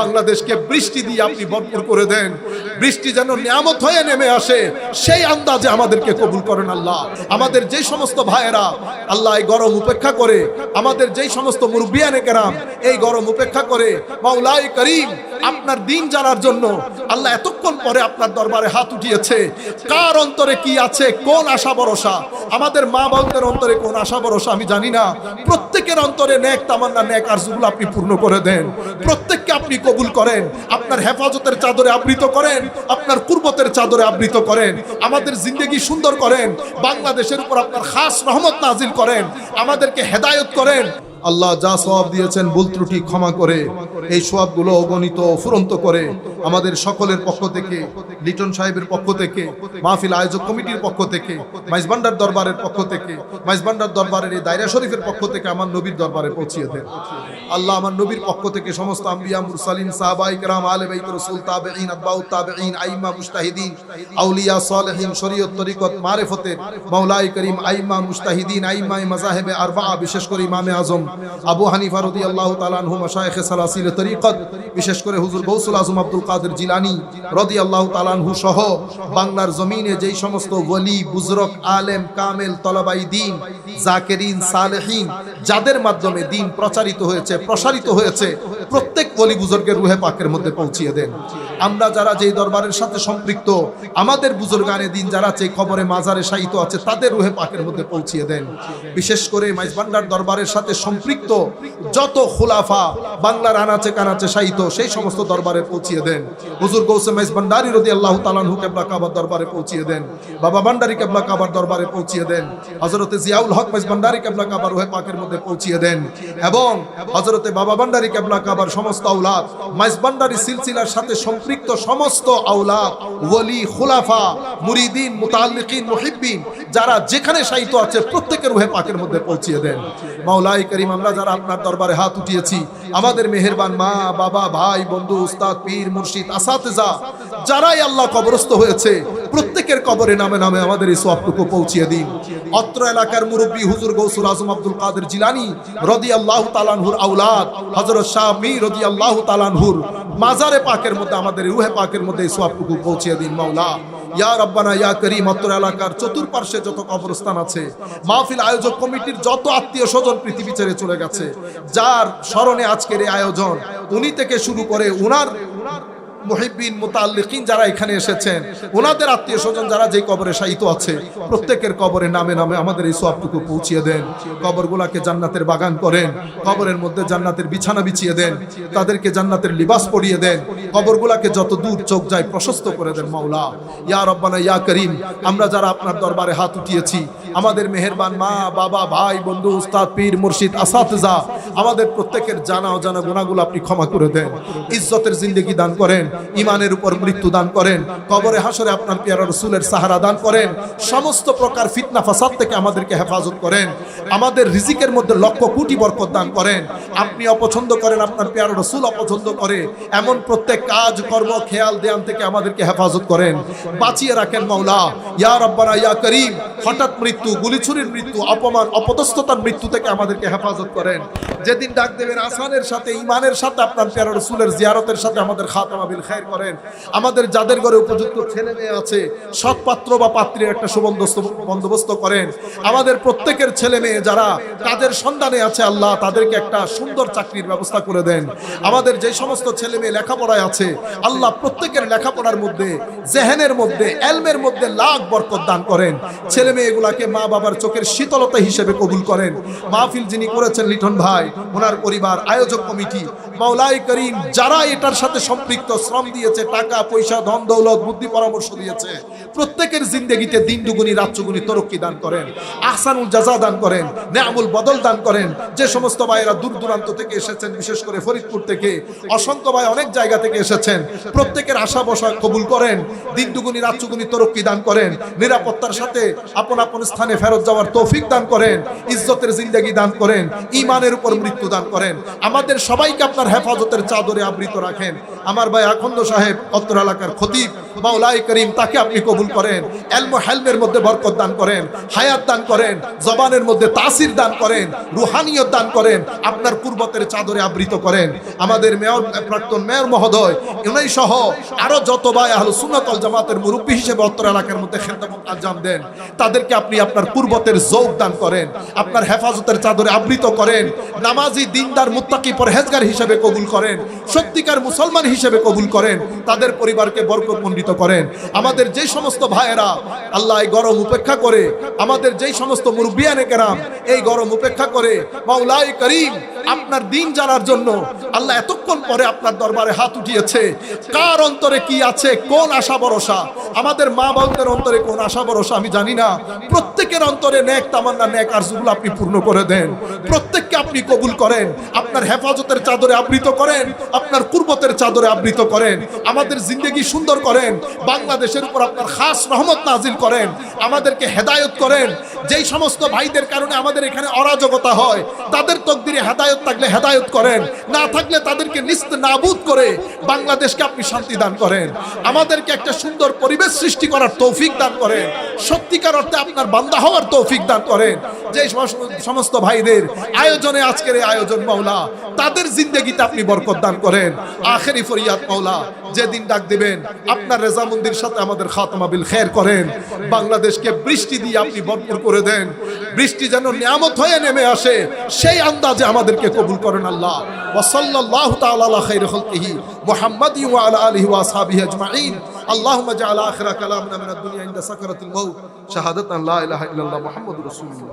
বাংলাদেশকে বৃষ্টি দিয়ে আপনি ভরপুর করে দেন। বৃষ্টি যেন নিয়ামত হয়ে নেমে আসে, সেই আন্দাজে আমাদেরকে কবুল করেন আল্লাহ। আমাদের যেই সমস্ত ভাইয়েরা, আল্লাহ এই গরম উপেক্ষা করে, আমাদের যেই সমস্ত মুরব্বিয়ানে কেরাম, এই গরম উপেক্ষা করে মাওলাই করিম, আপনার দিন জানার জন্য আল্লাহ এতক্ষণ পরে আপনার দরবারে হাত উঠিয়েছে। কার অন্তরে কি আছে, কোন আশা ভরসা? আমাদের মা বোনদের অন্তরে কোন আশা ভরসা আমি জানি না। প্রত্যেকের অন্তরে নেক তামান্না, নেক আরজুগুলো আপনি পূর্ণ করে দেন। প্রত্যেককে আপনি কবুল করেন, আপনার হেফাজতের চাদরে আবৃত করেন, আপনার কুর্বতের চাদরে আবৃত করেন, আমাদের জিন্দগি সুন্দর করেন, বাংলাদেশের উপর আপনার খাস রহমত নাজিল করেন, আমাদেরকে হেদায়ত করেন। আল্লাহ যা সবাব দিয়েছেন ভুল ত্রুটি ক্ষমা করে। এই সবাবগুলো অগণিত ফুরন্ত করে। আমাদের সকলের পক্ষ থেকে, লিটন সাহেবের পক্ষ থেকে, মাহফিল আয়োজক কমিটির পক্ষ থেকে, মাইজবান্ডার দরবারের পক্ষ থেকে, মাইজবান্ডার দরবারের এই দায়রা শরীফের পক্ষ থেকে আমার নবীর দরবারে পৌঁছিয়ে দেন। আল্লাহ আমার নবীর পক্ষ থেকে সমস্ত আম্বিয়া আলে আইমা মুস্তাহিদিন আউলিয়া শরীয়ত, তরিকত মাওলাই করিম, আইমা মুস্তাহিদিন আইমা মাজাহেবে বিশেষ করে ইমামে আজম আবু হানিফা রাদিয়াল্লাহু তাআলা আনহু মাশায়েখে সালাসিল তরিকত, বিশেষ করে হুজুর গৌসুল আজম আব্দুল কাদের জিলানী রাদিয়াল্লাহু তাআলা আনহু সহ বাংলার জমিনে যেই সমস্ত ওলি, বুজরক, আলেম, কামেল, তলাবাই দিন, জাকেরিন, সালেহিন, যাদের মাধ্যমে দিন প্রচারিত হয়েছে, প্রসারিত হয়েছে, প্রত্যেক ওলি বুজুর্গের রুহে পাকের মধ্যে পৌঁছিয়ে দেন। আমরা যারা যেই দরবারের সাথে সম্পৃক্ত, আমাদের বুজুর্গানে দিন যারা যে খবরে মাজারে শায়িত আছে, তাদের রুহে পাকের মধ্যে পৌঁছিয়ে দেন। বিশেষ করে মাইজবান্ডার দরবারের সাথে সম্পৃক্ত যত খুলাফা বাংলার আনাচে কানাচে শায়িত, সেই সমস্ত দরবারে পৌঁছিয়ে দেন। হুজুর গৌসে মাইজ ভান্ডারি রদি আল্লাহ তালানহু কেবলা কাবার দরবারে পৌঁছিয়ে দেন। বাবা ভান্ডারি কেবলা কাবার দরবারে পৌঁছিয়ে দেন। হজরতে জিয়াউল হক মাইজ ভান্ডারি কেবলা কাবার রুহে পাকের মধ্যে পৌঁছিয়ে দেন এবং হজরতে বাবা ভান্ডারি কেবলা কাবার সমস্ত আউলাদ মাইজ ভান্ডারি সিলসিলার সাথে সম্পৃক্ত সমস্ত আউলাদ ওলি খুলাফা, মুরিদিন মুতাল্লিকিন মুহিব্বিন, যারা যেখানে শায়িত আছে প্রত্যেকের রুহে পাকের মধ্যে পৌঁছিয়ে দেন। মাওলাই করিম আমরা যারা আপনার দরবারে হাত উঠিয়েছি, আমাদের মেহেরবান মা, বাবা, ভাই, বন্ধু, উস্তাদ, পীর, মুর্শিদ, আসাতেজা, যারাই আল্লাহ কবরস্থ হয়েছে, প্রত্যেকের কবরে নামে নামে আমাদের এই সবটুকু পৌঁছিয়ে দিন। অত্র এলাকার মুরব্বী হুজুর গৌসুল আজম আব্দুল কাদের জিলানি রদি আল্লাহ তালানহুর আউলাদ হজরত শাহ মি রদি আল্লাহ তালানহুর মাজারে পাকের মধ্যে, আমাদের রুহে পাকের মধ্যে এই সবটুকু পৌঁছিয়ে দিন, মাওলা। ইয়া রব্বানা, ইয়া করিম, অত্র এলাকার চতুর্পার্শ্বে যত কবরস্থান আছে, মাহফিল আয়োজক কমিটির যত আত্মীয় স্বজন পৃথিবী ছেড়ে চলে গেছে, যার স্মরণে আজকের এই আয়োজন, উনি থেকে শুরু করে উনার মুহিব্বিন মুতাল্লিকিন যারা এখানে এসেছেন, ওনাদের আত্মীয় স্বজন যারা যে কবরে শায়িত আছে, প্রত্যেকের কবরে নামে নামে আমাদের এই সবটুকু পৌঁছিয়ে দেন। কবরগুলাকে জান্নাতের বাগান করেন, কবরের মধ্যে জান্নাতের বিছানা বিছিয়ে দেন, তাদেরকে জান্নাতের লিবাস পরিয়ে দেন, কবরগুলাকে যত দূর চোখ যায় প্রশস্ত করে দেন, মাওলা। ইয়া রব্বানা, ইয়া করিম, আমরা যারা আপনার দরবারে হাত উঠিয়েছি, আমাদের মেহেরবান মা, বাবা, ভাই, বন্ধু, উস্তাদ, পীর, মুর্শিদ, আসাতজা আমাদের প্রত্যেকের জানা অজানা গুণাগুলো আপনি ক্ষমা করে দেন। ইজ্জতের জিন্দগি দান করেন ইমানের উপর মৃত্যু দান করেন, কবরে হাসরে আপনার পেয়ারা রসুলের সাহারা দান করেন, সমস্ত প্রকার ফিতনা ফাসাদ থেকে আমাদেরকে হেফাজত করেন, আমাদের রিজিকের মধ্যে লক্ষ কোটি বরকত দান করেন, আপনি অপছন্দ করেন, আপনার পেয়ারা রসুল অপছন্দ করে, এমন প্রত্যেক কাজ, কর্ম, খেয়াল দেয়ান থেকে আমাদেরকে হেফাজত করেন। বাঁচিয়ে রাখেন মাওলা। ইয়া রব্বানা, ইয়া করিম, হঠাৎ মৃত্যু, গুলিছুরির মৃত্যু, অপমান, অপদস্থতার মৃত্যু থেকে আমাদেরকে হেফাজত করেন। যেদিন ডাক দেবেন আসানের সাথে ইমানের সাথে আপনার পেয়ারা রসুলের জিয়ারতের সাথে আমাদের খাতামা বিল খায়ের করেন। আমাদের যাদের ঘরে উপযুক্ত ছেলে মেয়ে আছে সৎ পাত্র বা পাত্রীর একটা সুবন্দোবস্ত বন্দোবস্ত করেন। আমাদের প্রত্যেকের ছেলে মেয়ে যারা কাজের সন্ধানে আছে আল্লাহ, তাদেরকে একটা সুন্দর চাকরির ব্যবস্থা করে দেন। আমাদের যে সমস্ত ছেলে মেয়ে লেখাপড়ায় আছে, আল্লাহ প্রত্যেকের লেখাপড়ার মধ্যে, জেহেনের মধ্যে, এলমের মধ্যে লাখ বরকত দান করেন। ছেলে মেয়েগুলাকে মা বাবার চোখের শীতলতা হিসেবে কবুল করেন। মাহফিল যিনি করেছেন লিটন ভাই ওনার পরিবার, আয়োজক কমিটি, মাওলাই করিম যারা এটার সাথে সম্পৃক্ত, শ্রম দিয়েছে, টাকা, পয়সা, ধন, দৌলত, বুদ্ধি, পরামর্শ দিয়েছে। প্রত্যেকের জিন্দগিতে দিন দুগুনি, রাত চুগুনি তরক্কি দান করেন, আহসানুল জাজা দান করেন, নেয়ামুল বদল দান করেন। যে সমস্ত ভাইয়েরা দূর দূরান্ত থেকে এসেছেন, বিশেষ করে ফরিদপুর থেকে, অসংখ্য ভাই অনেক জায়গা থেকে এসেছেন, প্রত্যেকের আশা বসা কবুল করেন, দিন দুগুনি, রাত চুগুনি তরক্কি দান করেন, নিরাপত্তার সাথে আপন আপন স্থানে ফেরত যাওয়ার তৌফিক দান করেন, ইজ্জতের জিন্দগি দান করেন ইমানের উপর মৃত্যু দান করেন। আমাদের সবাইকে আপনার হেফাজতের চাদরে আবৃত রাখেন। আমার ভাই আখন্দ সাহেব, অত্র এলাকার খতিব মাওলাই করিম, তাকে আপনি কবুল কবুল করেন, এলম হেলমের মধ্যে বরকত দান করেন, হায়াত দান করেন, জবানের মধ্যে তাসির দান করেন, রুহানিয়ত দান করেন, আপনার কুরবতের চাদরে আবৃত করেন। আমাদের মেয়র, প্রাক্তন মেয়র মহোদয় এনাই সহ আরও যত ভাই আহলে সুন্নাতল জামাতের মুরব্বী হিসেবে উত্তর এলাকার মধ্যে খেদমত আঞ্জাম দেন, তাদেরকে আপনি আপনার কুরবতের যৌগ দান করেন, আপনার হেফাজতের চাদরে আবৃত করেন, নামাজি দিনদার মুত্তাকি পরহেজগার হিসেবে কবুল করেন, সত্যিকার মুসলমান হিসেবে কবুল করেন, তাদের পরিবারকে বরকতমণ্ডিত করেন। আমাদের যে সমস্ত ভাইয়েরা আল্লাহ এই গরম উপেক্ষা করে আমাদের যেই সমস্ত মুরব্বিয়ানে কেরাম, এই গরম উপেক্ষা করে মাওলাই করিম, আপনার দিন জানার জন্য আল্লাহ এতক্ষণ পরে আপনার দরবারে হাত উঠিয়েছে। কার অন্তরে কি আছে, কোন আশা ভরসা? আমাদের মা বাবুদের অন্তরে কোন আশা ভরসা আমি জানি না। প্রত্যেকের অন্তরে নেক তামান্না, নেক আরজুগুলো আপনি পূর্ণ করে দেন। আপনি কবুল করেন, আপনার হেফাজতের চাদরে আবৃত করেন, আপনার কুরবতের চাদরে আবৃত করেন, আমাদের জিন্দগি সুন্দর করেন, বাংলাদেশের উপর আপনার খাস রহমত নাজিল করেন, আমাদেরকে হেদায়ত করেন, যেই সমস্ত ভাইদের কারণে আমাদের এখানে অরাজকতা হয়, তাদের তকদিরে হেদায়ত থাকলে হেদায়ত করেন, না থাকলে তাদেরকে নিস্ত নাবুদ করে বাংলাদেশকে আপনি শান্তি দান করেন, আমাদেরকে একটা সুন্দর পরিবেশ সৃষ্টি করার তৌফিক দান করেন, সত্যিকার অর্থে আপনার বান্দা হওয়ার তৌফিক দান করেন যে সমস্ত ভাইদের আয়োজনে আজকের এই আয়োজন মাওলা তাদের জিন্দগিতে আপনি বরকত দান করেন আখেরি ফরিয়াদ মাওলা যেদিন ডাক দিবেন আপনার রেজামন্দির সাথে আমাদের খাতমা বিল খের করেন বাংলাদেশকে বৃষ্টি দিয়ে আপনি ভরপুর করে দেন বৃষ্টি যেন নিয়ামত হয়ে নেমে আসে সেই আন্দাজে আমাদেরকে কবুল করেন আল্লাহ ওয়াসাল্লাল্লাহু তাআলা আলা খাইরি খালকিহি মুহাম্মাদি ওয়া আলা আলিহি ওয়া আসহাবিহি আজমাইন اللهم اجعل اخر كلامنا من الدنيا عند سكرة الموت شهادة لا اله الا الله محمد رسول الله